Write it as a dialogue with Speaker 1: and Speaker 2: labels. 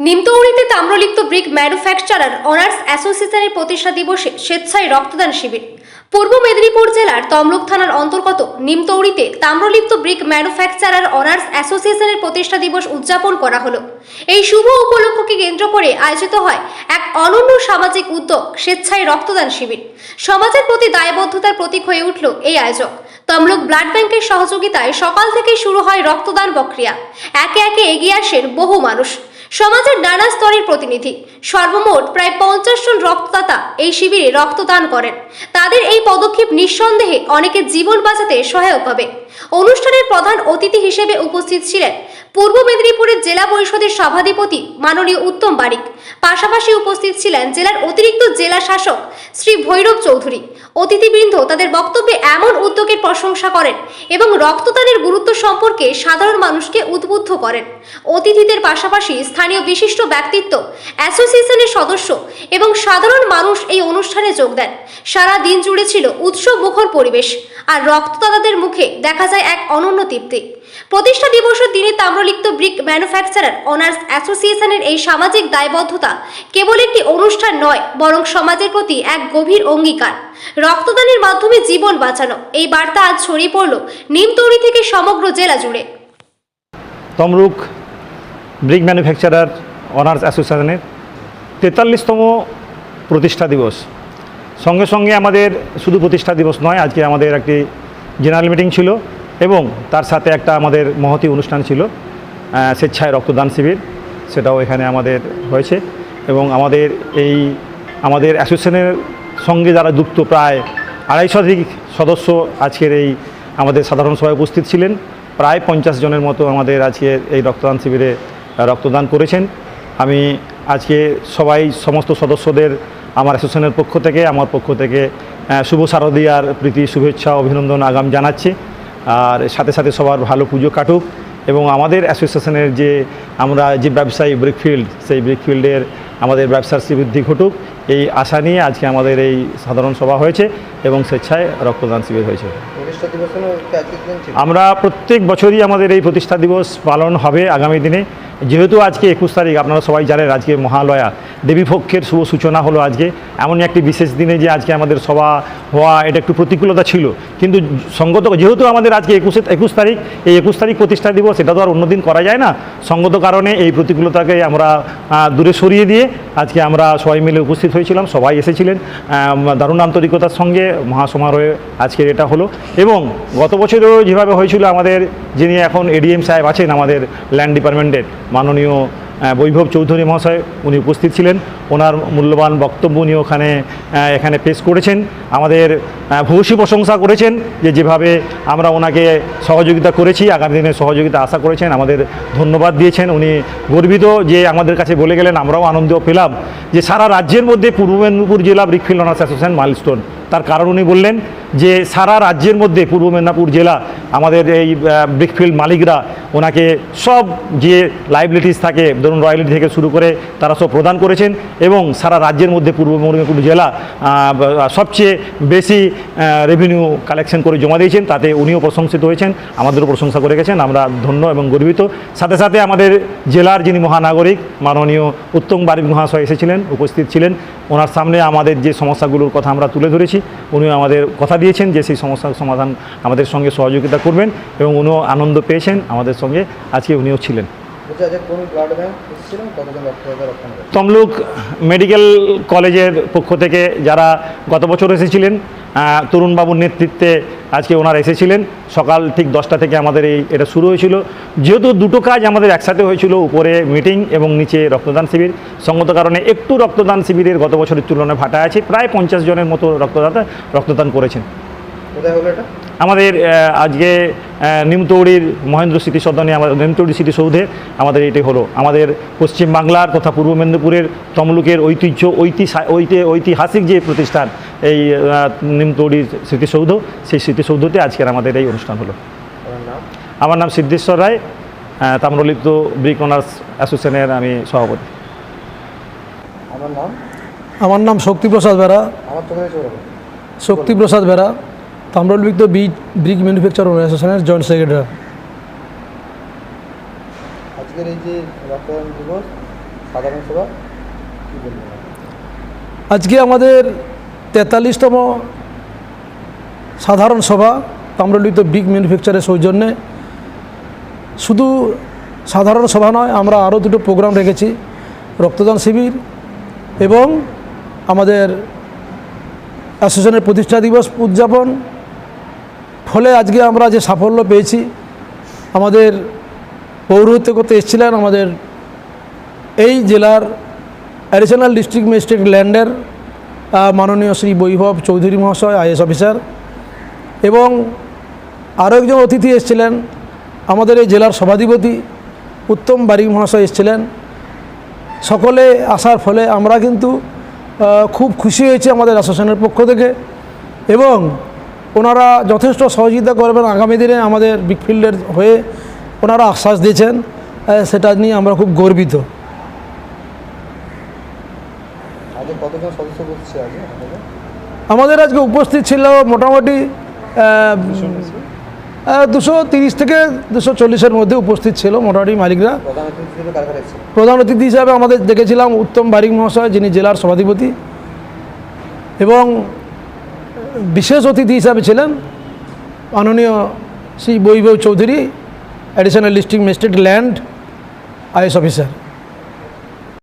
Speaker 1: নিমতৌড়িতে Tamralipta brick manufacturer owners অ্যাসোসিয়েশনের প্রতিষ্ঠা দিবসে স্বেচ্ছায় রক্তদান শিবির। পূর্ব মেদিনীপুর জেলার তমলুক থানার অন্তর্গত নিমতৌড়িতে তাম্রলিপ্ত ব্রিক ম্যানুফ্যাকচারার অনার্স অ্যাসোসিয়েশনের প্রতিষ্ঠা দিবস উদযাপন করা হলো। এই শুভ উপলক্ষকে কেন্দ্র করে আয়োজিত হয় এক অনন্য সামাজিক উদ্যোগ, স্বেচ্ছায় রক্তদান শিবির। সমাজের প্রতি দায়বদ্ধতার প্রতীক হয়ে উঠল এই আয়োজক। তমলুক ব্লাড ব্যাংকের সহযোগিতায় সকাল থেকেই শুরু হয় রক্তদান প্রক্রিয়া। একে একে এগিয়ে আসেন বহু মানুষ। সমাজের নানা স্তরের প্রতিনিধি। সর্বমোট প্রায় পঞ্চাশ জন রক্তদাতা এই শিবিরে রক্তদান করেন। তাদের এই পদক্ষেপ নিঃসন্দেহে অনেকের জীবন বাঁচাতে সহায়ক হবে। অনুষ্ঠানের প্রধান অতিথি হিসেবে উপস্থিত ছিলেন পূর্ব মেদিনীপুরের জেলা পরিষদের সভাধিপতি মাননীয় উত্তম বারিক। পাশাপাশি উপস্থিত ছিলেন জেলার অতিরিক্ত জেলা শাসক শ্রী ভৈরব চৌধুরী। অতিথিবৃন্দ তাদের বক্তব্যে এমন উদ্যোগের প্রশংসা করেন এবং রক্তদানের গুরুত্ব সম্পর্কে সাধারণ মানুষকে উদ্বুদ্ধ করেন। অতিথিদের পাশাপাশি স্থানীয় বিশিষ্ট ব্যক্তিত্ব, অ্যাসোসিয়েশনের সদস্য এবং সাধারণ মানুষ এই অনুষ্ঠানে যোগ দেন। সারা দিন জুড়ে ছিল উৎসব মুখর পরিবেশ। আর রক্তদাতাদের মুখে দেখা যায় এক অনন্য তৃপ্তি। প্রতিষ্ঠা দিবসের দিনে তাম্রলিপ্ত ব্রিক ম্যানুফ্যাকচারার অনার্স অ্যাসোসিয়েশনের এই সামাজিক দায়বদ্ধতা কেবল একটি অনুষ্ঠান নয়, বরং সমাজের প্রতি এক গভীর অঙ্গীকার। রক্তদানের মাধ্যমে জীবন বাঁচানো। এই বার্তা আজ ছড়িয়ে পড়ল নিমতৌড়ি থেকে সমগ্র জেলা জুড়ে।
Speaker 2: তমরুক ব্রিক ম্যানুফ্যাকচারার অনার্স অ্যাসোসিয়েশনের তেতাল্লিশতম প্রতিষ্ঠা দিবস। সঙ্গে সঙ্গে আমাদের শুধু প্রতিষ্ঠা দিবস নয়, আজকে আমাদের একটি জেনারেল মিটিং ছিল। এবং তার সাথে একটা আমাদের মহতি অনুষ্ঠান ছিল স্বেচ্ছায় রক্তদান শিবির, সেটাও এখানে আমাদের হয়েছে এবং আমাদের এই, আমাদের অ্যাসোসিয়েশনের সঙ্গে যারা যুক্ত প্রায় আড়াই শতাধিক সদস্য আজকের এই আমাদের সাধারণ সভায় উপস্থিত ছিলেন, প্রায় পঞ্চাশ জনের মতো আমাদের আজকে এই রক্তদান শিবিরে রক্তদান করেছেন। আমি আজকে সবাই সমস্ত সদস্যদের আমার অ্যাসোসিয়েশনের পক্ষ থেকে, আমার পক্ষ থেকে শুভ শারদীয়ার প্রীতি, শুভেচ্ছা, অভিনন্দন, আগাম জানাচ্ছি। আর সাথে সাথে সবার ভালো পুজো কাটুক। এবং আমাদের অ্যাসোসিয়েশনের যে আমরা যে ব্যবসায়ী ব্রিকফিল্ড সেই ব্রিকফিল্ডের আমাদের ব্যবসার শ্রীবৃদ্ধি ঘটুক। এই আশা নিয়ে আজকে আমাদের এই সাধারণ সভা হয়েছে এবং স্বেচ্ছায় রক্তদান শিবির হয়েছে। আমরা প্রত্যেক বছরই আমাদের এই প্রতিষ্ঠা দিবস পালন হবে আগামী দিনে। যেহেতু আজকে একুশ তারিখ আপনারা সবাই জানেন আজকে মহালয়া। দেবীপক্ষের শুভ সূচনা হলো আজকে। এমনই একটি বিশেষ দিনে যে আজকে আমাদের সভা হওয়া এটা একটু প্রতিকূলতা ছিল। কিন্তু সঙ্গত যেহেতু আমাদের আজকে একুশে একুশ তারিখ এই একুশ তারিখ প্রতিষ্ঠা দিবস এটা তো আর অন্যদিন করা যায় না। সঙ্গত কারণে এই প্রতিকূলতাকে আমরা দূরে সরিয়ে দিয়ে আজকে আমরা সবাই মিলে উপস্থিত হয়েছিলাম, সবাই এসেছিলেন। দারুণ আন্তরিকতার সঙ্গে মহাসমারোহে আজকের এটা হলো। এবং গত বছরও যেভাবে হয়েছিল আমাদের, যিনি এখন এডিএম সাহেব আছেন আমাদের ল্যান্ড ডিপার্টমেন্টের মাননীয় বৈভব চৌধুরী মহাশয়, উনি উপস্থিত ছিলেন। ওনার মূল্যবান বক্তব্য উনি ওখানে এখানে পেশ করেছেন। আমাদের ভূয়সী প্রশংসা করেছেন যে যেভাবে আমরা ওনাকে সহযোগিতা করেছি, আগামী দিনে সহযোগিতা আশা করেছেন, আমাদের ধন্যবাদ দিয়েছেন। উনি গর্বিত যে আমাদের কাছে বলে গেলেন, আমরাও আনন্দ পেলাম যে সারা রাজ্যের মধ্যে পূর্ব মেদিনীপুর জেলা ব্রিকফিল্ড অনার্স অ্যাসোসিয়েশন মাইলস্টোন। তার কারণ উনি বললেন যে সারা রাজ্যের মধ্যে পূর্ব মেদিনীপুর জেলা, আমাদের এই ব্রিকফিল্ড মালিকরা ওনাকে সব যে লাইবিলিটিস থাকে, ধরুন রয়্যালিটি থেকে শুরু করে তারা সব প্রদান করেছেন এবং সারা রাজ্যের মধ্যে পূর্ব মেদিনীপুর জেলা সবচেয়ে বেশি রেভিনিউ কালেকশন করে জমা দিয়েছেন, তাতে উনিও প্রশংসিত হয়েছেন, আমাদেরও প্রশংসা করে গেছেন, আমরা ধন্য এবং গর্বিত। সাথে সাথে আমাদের জেলার যিনি মহানাগরিক, মাননীয় উত্তম বারিক মহাশয় এসেছিলেন, উপস্থিত ছিলেন, ওনার সামনে আমাদের যে সমস্যাগুলোর কথা আমরা তুলে ধরেছি উনিও আমাদের কথা দিয়েছেন যে সেই সমস্যার সমাধান আমাদের সঙ্গে সহযোগিতা করবেন এবং উনিও আনন্দ পেয়েছেন আমাদের সঙ্গে। আজকে উনিও ছিলেন। তমলুক মেডিকেল কলেজের পক্ষ থেকে যারা গত বছর এসেছিলেন তরুণবাবুর নেতৃত্বে আজকে ওনারা এসেছিলেন সকাল ঠিক দশটা থেকে আমাদের এই এটা শুরু হয়েছিল। যেহেতু দুটো কাজ আমাদের একসাথে হয়েছিল উপরে মিটিং এবং নিচে রক্তদান শিবির সঙ্গত কারণে একটু রক্তদান শিবিরের গত বছরের তুলনায় ভাটা আছে প্রায় পঞ্চাশ জনের মতো রক্তদাতা রক্তদান করেছেন।
Speaker 3: কোথায় হলো এটা?
Speaker 2: আমাদের আজকে নিমতৌড়ির মহেন্দ্র স্মৃতি সদনে আমাদের নিমতৌড়ি স্মৃতিসৌধে আমাদের এটি হলো। আমাদের পশ্চিম বাংলার তথা পূর্ব মেদিনীপুরের তমলুকের ঐতিহ্য ঐতিহা- ঐতি- ঐতিহাসিক যে প্রতিষ্ঠান এই নিমতৌড়ির স্মৃতিসৌধ সেই স্মৃতিসৌধতে আজকের আমাদের এই অনুষ্ঠান হলো। আমার নাম? সিদ্ধেশ্বর রায় তাম্রলিপ্ত ব্রিক অনার্স অ্যাসোসিয়েশনের আমি সভাপতি।
Speaker 3: আমার নাম?
Speaker 4: আমার নাম শক্তিপ্রসাদ বেরা।
Speaker 3: আমার চোখে চোখ
Speaker 4: বেরা তাম্রলিপ্ত বীজ ব্রিক ম্যানুফ্যাকচার অ্যাসোসিয়েশনের জয়েন্ট সেক্রেটারি
Speaker 3: আজকের এই যে রক্তদান দিবস সাধারণ সভা
Speaker 4: আজকে আমাদের তেতাল্লিশতম সাধারণ সভা তাম্রলিপ্ত ব্রিক ম্যানুফ্যাকচারের সৌজন্যে। শুধু সাধারণ সভা নয় আমরা আরও দুটো প্রোগ্রাম রেখেছি রক্তদান শিবির এবং আমাদের অ্যাসোসিয়েশনের প্রতিষ্ঠা দিবস উদযাপন। ফলে আজকে আমরা যে সাফল্য পেয়েছি, আমাদের পৌরহিত্য করতে এসেছিলেন আমাদের এই জেলার অ্যাডিশনাল ডিস্ট্রিক্ট ম্যাজিস্ট্রেট ল্যান্ডের মাননীয় শ্রী বৈভব চৌধুরী মহাশয়, আইএস অফিসার এবং আরও একজন অতিথি এসেছিলেন, আমাদের এই জেলার সভাধিপতি উত্তম বারিক মহাশয় এসেছিলেন। সকলে আসার ফলে আমরা কিন্তু খুব খুশি হয়েছি আমাদের অ্যাসোসিয়েশনের পক্ষ থেকে এবং ওনারা যথেষ্ট সহযোগিতা করবেন আগামী দিনে আমাদের বিগফিল্ডের হয়ে ওনারা আশ্বাস দিয়েছেন সেটা নিয়ে আমরা খুব গর্বিত। আমাদের আজকে উপস্থিত ছিল মোটামুটি দুশো তিরিশ থেকে দুশো চল্লিশের মধ্যে উপস্থিত ছিল মোটামুটি মালিকরা। প্রধান অতিথি হিসাবে আমাদের দেখেছিলাম উত্তম বারিক মহাশয় যিনি জেলার সভাধিপতি। এবং বিশেষ অতিথি হিসাবে ছিলেন মাননীয় Shri Baibhav Chowdhury additional district magistrate land IAS officer